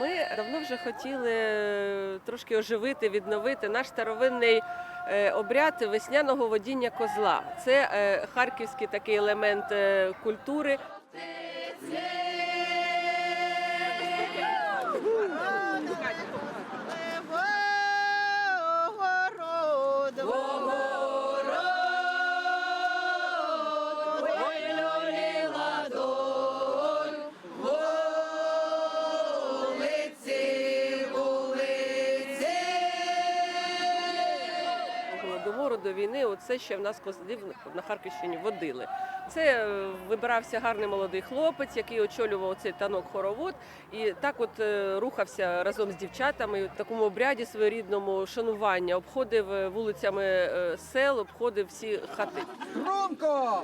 Ми давно вже хотіли е, трошки оживити, відновити наш старовинний е, обряд весняного водіння козла. Це е, харківський такий елемент культури. Голодомору до війни, оце ще в нас козлів на Харківщині водили. Це е, вибирався гарний молодий хлопець, який очолював цей танок хоровод, і так от е, рухався разом з дівчатами в такому обряді своєрідному шанування, обходив е, вулицями сел, обходив всі хати. Громко!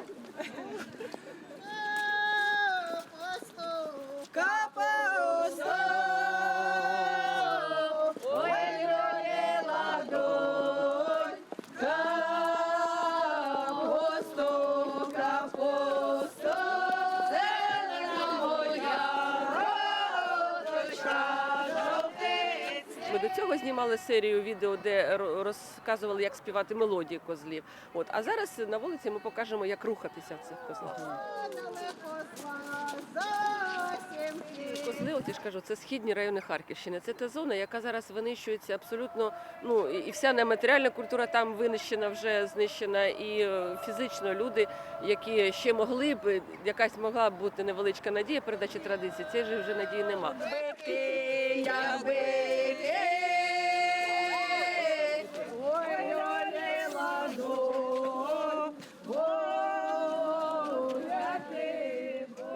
До цього знімали серію відео, де розказували, як співати мелодії козлів. От а зараз на вулиці ми покажемо, як рухатися в цих козлах. Козли, от я ж кажу, це східні райони Харківщини. Це та зона, яка зараз винищується абсолютно. Ну і вся нематеріальна культура там винищена, вже знищена, і е, фізично люди, які ще могли б, якась могла б бути невеличка надія передачі традиції. Цієї вже надії нема.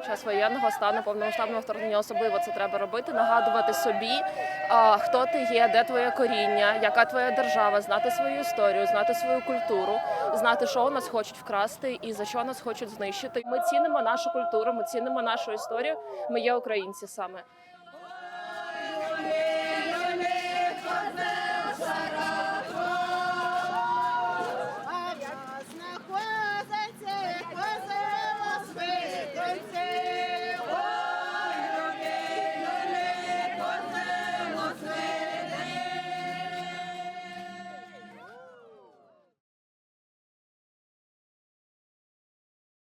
Час воєнного стану повномасштабного вторгнення особливо це треба робити. Нагадувати собі, хто ти є, де твоє коріння, яка твоя держава, знати свою історію, знати свою культуру, знати, що у нас хочуть вкрасти і за що нас хочуть знищити. Ми цінимо нашу культуру, ми цінимо нашу історію. Ми є українці саме.